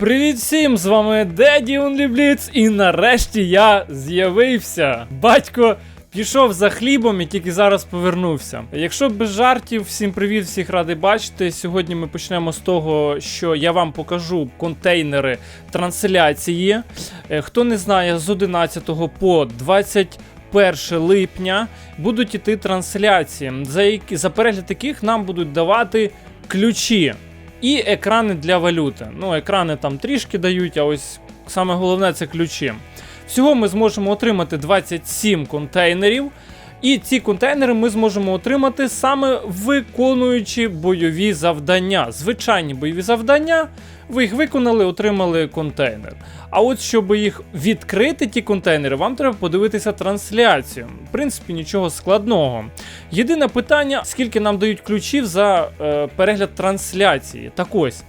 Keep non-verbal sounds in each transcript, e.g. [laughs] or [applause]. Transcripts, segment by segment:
Привіт всім! З вами Деді Бліц, і нарешті я з'явився. Батько пішов за хлібом і тільки зараз повернувся. Якщо без жартів, всім привіт, всіх радий бачити. Сьогодні ми почнемо з того, що я вам покажу контейнери трансляції. Е, Хто не знає, з 11 по 21 липня будуть іти трансляції, за, які, за перегляд яких нам будуть давати ключі. І екрани для валюти. Ну, екрани там трішки дають, а ось саме головне це ключі. Всього ми зможемо отримати 27 контейнерів. І ці контейнери ми зможемо отримати саме виконуючи бойові завдання. Звичайні бойові завдання. Ви їх виконали, отримали контейнер. А от щоб їх відкрити, ті контейнери, вам треба подивитися трансляцію. В принципі, нічого складного. Єдине питання, скільки нам дають ключів за е, перегляд трансляції. Так ось.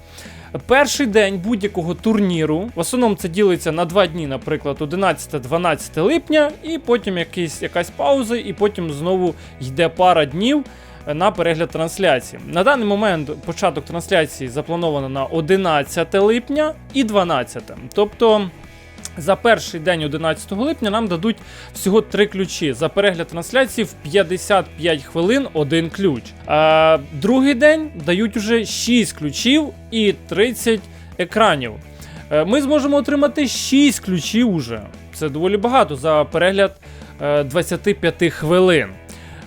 Перший день будь-якого турніру, в основному це ділиться на два дні, наприклад, 11-12 липня, і потім якийсь, якась пауза, і потім знову йде пара днів на перегляд трансляції. На даний момент початок трансляції заплановано на 11 липня і 12. Тобто. За перший день 11 липня нам дадуть всього три ключі. За перегляд трансляції в 55 хвилин один ключ. А другий день дають уже 6 ключів і 30 екранів. Е, Ми зможемо отримати 6 ключів уже. Це доволі багато за перегляд е, 25 хвилин.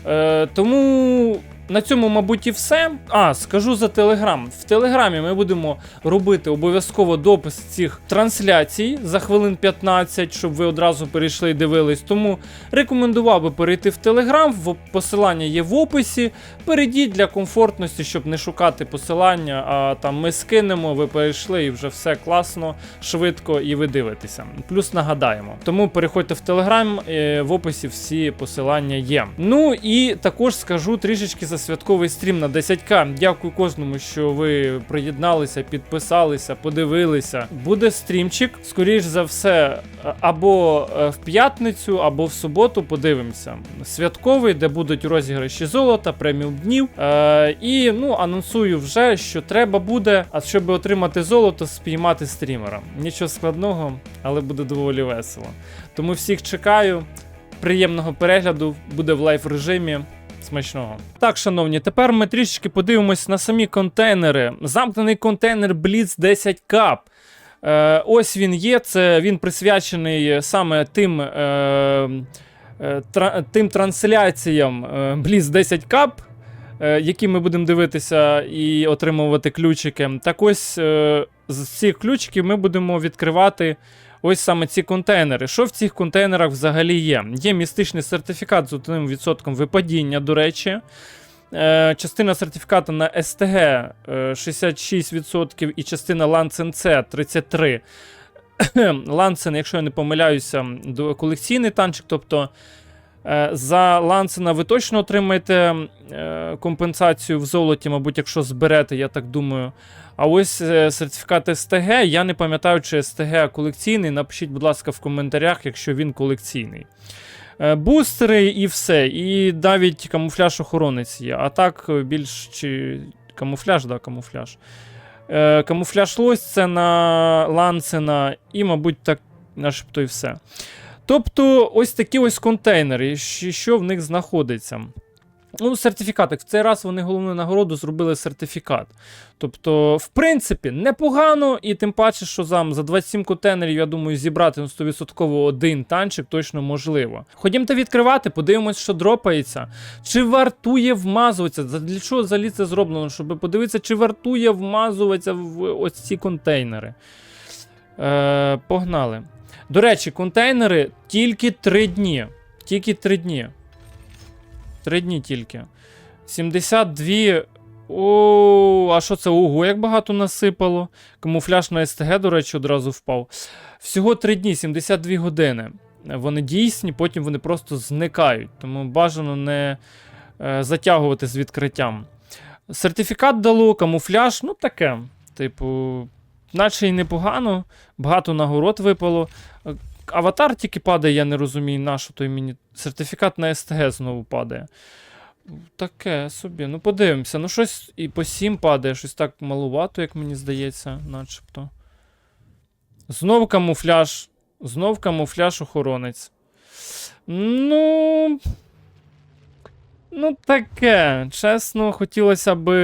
Е, Тому на цьому, мабуть, і все. А, скажу за Телеграм. В Телеграмі ми будемо робити обов'язково допис цих трансляцій за хвилин 15, щоб ви одразу перейшли і дивились. Тому рекомендував би перейти в Телеграм. Посилання є в описі. Перейдіть для комфортності, щоб не шукати посилання. А там ми скинемо, ви перейшли і вже все класно, швидко і ви дивитеся. Плюс нагадаємо. Тому переходьте в Телеграм, в описі всі посилання є. Ну і також скажу трішечки за святковий стрім на 10к. Дякую кожному, що ви приєдналися, підписалися, подивилися. Буде стрімчик, скоріш за все, е, або е, в п'ятницю, або в суботу. Подивимося. Святковий, де будуть розіграші золота, преміум днів. Е, і ну анонсую вже, що треба буде, а щоб отримати золото, спіймати стрімера. Нічого складного, але буде доволі весело. Тому всіх чекаю. Приємного перегляду буде в лайв режимі. Смачного. Так, шановні, тепер ми трішечки подивимось на самі контейнери. Замкнений контейнер Blitz 10 Cup. Е, ось він є. Це він присвячений саме тим, е, е, тра, тим трансляціям е, Blitz 10 Cup, е, які ми будемо дивитися і отримувати ключики. Так ось з цих ключиків ми будемо відкривати ось саме ці контейнери. Що в цих контейнерах взагалі є? Є містичний сертифікат з одним відсотком випадіння, до речі. Е, частина сертифіката на е, 66% і частина Lansen C 33%. Лансен, якщо я не помиляюся, колекційний танчик. Тобто е, за Лансена ви точно отримаєте е, компенсацію в золоті, мабуть, якщо зберете, я так думаю. А ось е, сертифікат STG, я не пам'ятаю, чи STG колекційний. Напишіть, будь ласка, в коментарях, якщо він колекційний. Е, Бустери і все. І навіть камуфляж охоронець є. А так е, більш чи камуфляж, да, камуфляж. Е, камуфляж лось це на ланцена, і, мабуть, так начебто і все. Тобто, ось такі ось контейнери, що в них знаходиться. Ну, сертифікати. В цей раз вони головну нагороду зробили сертифікат. Тобто, в принципі, непогано, і тим паче, що зам за 27 контейнерів, я думаю, зібрати на 100% один танчик точно можливо. Ходімте відкривати, подивимось, що дропається. Чи вартує вмазуватися? Для чого взагалі це зроблено? Щоб подивитися, чи вартує вмазуватися в ось ці контейнери. Е, погнали. До речі, контейнери тільки 3 дні. Тільки 3 дні. 3 дні тільки. 72. О, а що це? Ого, як багато насипало. Камуфляж на СТГ, до речі, одразу впав. Всього 3 дні, 72 години. Вони дійсні, потім вони просто зникають. Тому бажано не е, затягувати з відкриттям. Сертифікат дало, камуфляж, ну таке. Типу, наче й непогано, багато нагород випало. Аватар тільки падає, я не розумію, на що той мені. Сертифікат на СТГ знову падає. Таке собі. Ну, подивимося. Ну, щось і по 7 падає, щось так малувато, як мені здається, начебто. Знов камуфляж. Знов камуфляж охоронець. Ну. Ну, таке. Чесно, хотілося би.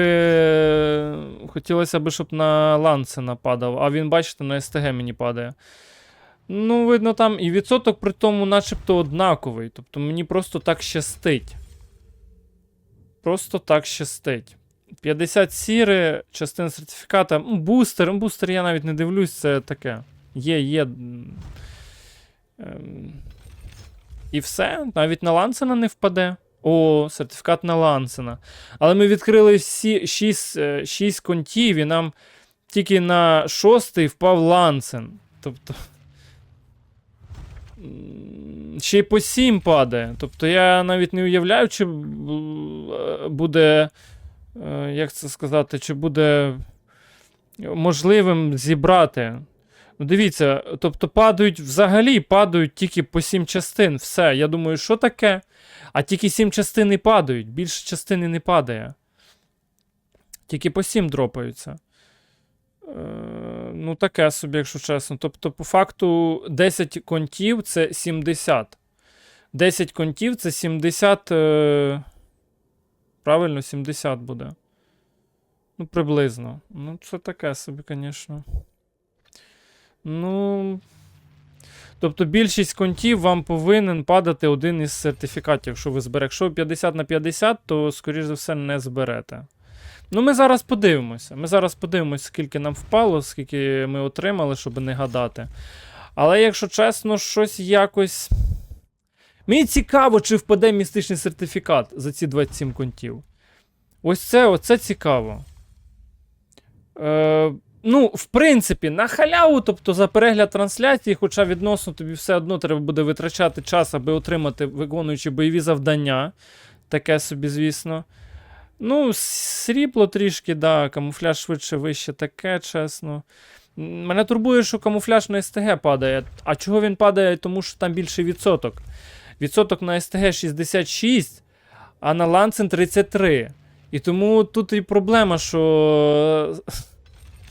Хотілося би, щоб на ланце нападав. А він, бачите, на СТГ мені падає. Ну, видно, там і відсоток при тому, начебто, однаковий. Тобто мені просто так щастить. Просто так щастить. 50 сіри, частина сертифіката. Бустер, бустер я навіть не дивлюсь, це таке. Є, є. ем, І все, навіть на Лансена не впаде. О, сертифікат на Лансена. Але ми відкрили всі 6, 6 контів, і нам тільки на шостий впав Лансен. Тобто. Ще й по 7 падає. Тобто я навіть не уявляю, чи е, буде. е, Як це сказати, чи буде можливим зібрати. Ну, дивіться, тобто падають взагалі падають тільки по 7 частин. Все. Я думаю, що таке? А тільки 7 частин і падають. Більше частини не падає. Тільки по 7 дропаються. Е, ну, таке собі, якщо чесно. Тобто, по факту, 10 контів це 70. 10 контів це 70. Е... Правильно, 70 буде. Ну, приблизно. Ну, це таке собі, звісно. Ну. Тобто більшість контів вам повинен падати один із сертифікатів, якщо ви зберете. Якщо 50 на 50, то, скоріш за все, не зберете. Ну, ми зараз подивимося. Ми зараз подивимося, скільки нам впало, скільки ми отримали, щоб не гадати. Але, якщо чесно, щось якось. Мені цікаво, чи впаде містичний сертифікат за ці 27 контів. Ось це, оце цікаво. Е, ну, в принципі, на халяву, тобто за перегляд трансляції, хоча відносно тобі все одно треба буде витрачати час, аби отримати, виконуючи бойові завдання. Таке собі, звісно. Ну, срібло трішки, да, камуфляж швидше вище, таке, чесно. Мене турбує, що камуфляж на СТГ падає. А чого він падає? Тому що там більший відсоток. Відсоток на СТГ 66, а на Ланцен 33. І тому тут і проблема, що.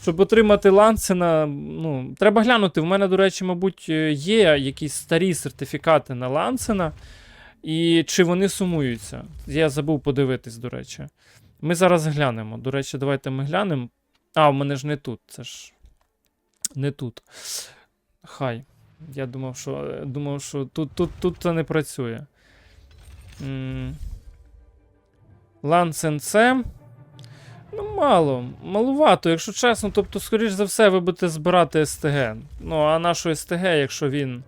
Щоб отримати ланцена, ну, треба глянути. В мене, до речі, мабуть, є якісь старі сертифікати на ланцена. І чи вони сумуються? Я забув подивитись, до речі. Ми зараз глянемо. До речі, давайте ми глянемо. А, в мене ж не тут. Це ж не тут. Хай. Я думав, що думав, що тут, тут, тут це не працює. Лансен це. Ну, мало, малувато, якщо чесно, тобто, скоріш за все, ви будете збирати СТГ. Ну, а нашу СТГ, якщо він.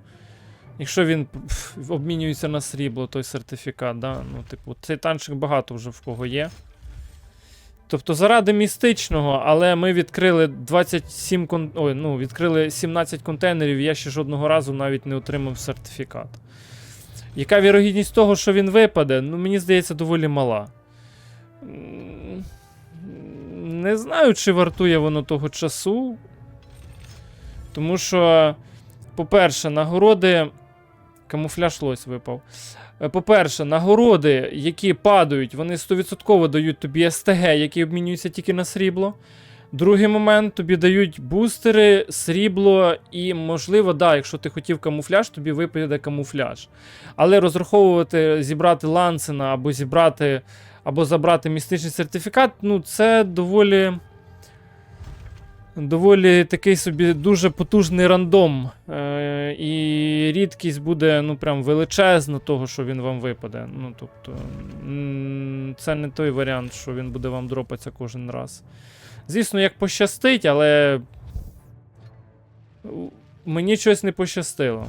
Якщо він пф, обмінюється на срібло, той сертифікат, да? ну, типу, цей танчик багато вже в кого є. Тобто, заради містичного, але ми відкрили 27 кон... Ой, ну, відкрили 17 контейнерів, і я ще жодного разу навіть не отримав сертифікат. Яка вірогідність того, що він випаде, ну, мені здається, доволі мала. Не знаю, чи вартує воно того часу. Тому що, по-перше, нагороди. Камуфляж лось випав. Е, По-перше, нагороди, які падають, вони 100% дають тобі СТГ, які обмінюються тільки на срібло. Другий момент, тобі дають бустери, срібло, і, можливо, да, якщо ти хотів камуфляж, тобі випаде камуфляж. Але розраховувати, зібрати лансена або зібрати, або забрати містичний сертифікат, ну, це доволі. Доволі такий собі дуже потужний рандом. Е, і рідкість буде ну прям величезна того, що він вам випаде. Ну, тобто, це не той варіант, що він буде вам дропатися кожен раз. Звісно, як пощастить, але мені щось не пощастило.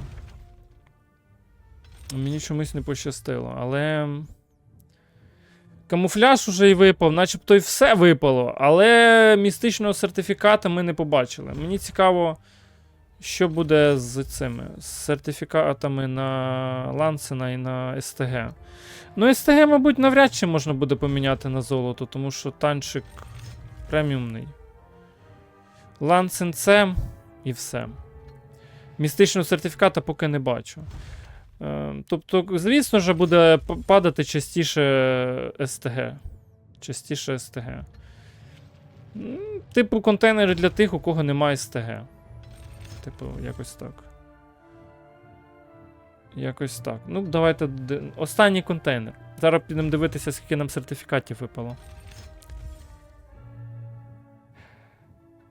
Мені чомусь не пощастило, але. Камуфляж уже й випав, начебто й все випало, але містичного сертифіката ми не побачили. Мені цікаво, що буде з цими сертифікатами на Лансена і на СТГ. Ну, СТГ, мабуть, навряд чи можна буде поміняти на золото, тому що танчик преміумний. Лансен це і все. Містичного сертифіката поки не бачу. Е, Тобто, звісно ж, буде падати частіше СТГ. Частіше СТГ. Типу контейнери для тих, у кого немає СТГ. Типу, якось так. Якось так. Ну, давайте. Останній контейнер. Зараз підемо дивитися, скільки нам сертифікатів випало.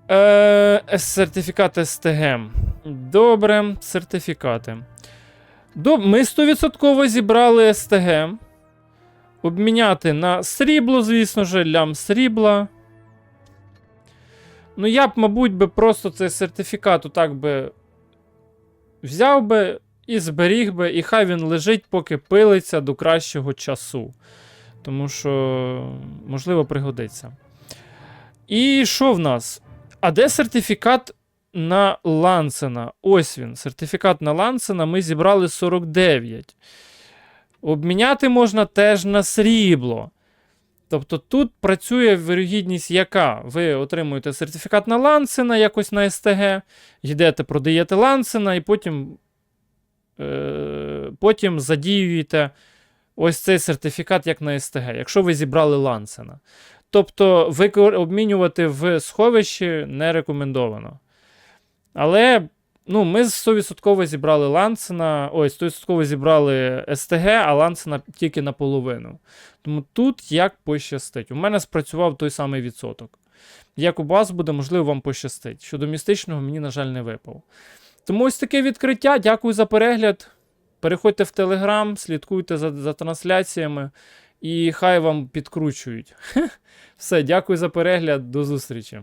Е, е, сертифікат СТГ. Добре, сертифікати. Ми 100% зібрали СТГ. Обміняти на срібло, звісно ж, лям срібла. Ну, я б, мабуть, би просто цей сертифікат отак би взяв би і зберіг би, і хай він лежить, поки пилиться до кращого часу. Тому що, можливо, пригодиться. І що в нас? А де сертифікат на Лансена? Ось він. Сертифікат на Лансена ми зібрали 49. Обміняти можна теж на срібло. Тобто тут працює вирогідність, яка? Ви отримуєте сертифікат на Лансена якось на СТГ, йдете, продаєте Лансена, і потім, е, потім задіюєте ось цей сертифікат як на СТГ, якщо ви зібрали Лансена. Тобто викор- обмінювати в сховищі не рекомендовано. Але ну, ми 100% зібрали Лансена, ой, 100% зібрали СТГ, а Лансена тільки наполовину. Тому тут як пощастить. У мене спрацював той самий відсоток. Як у вас буде, можливо, вам пощастить. Щодо містичного, мені, на жаль, не випав. Тому ось таке відкриття. Дякую за перегляд. Переходьте в Телеграм, слідкуйте за, за трансляціями і хай вам підкручують. [laughs] Все, дякую за перегляд, до зустрічі.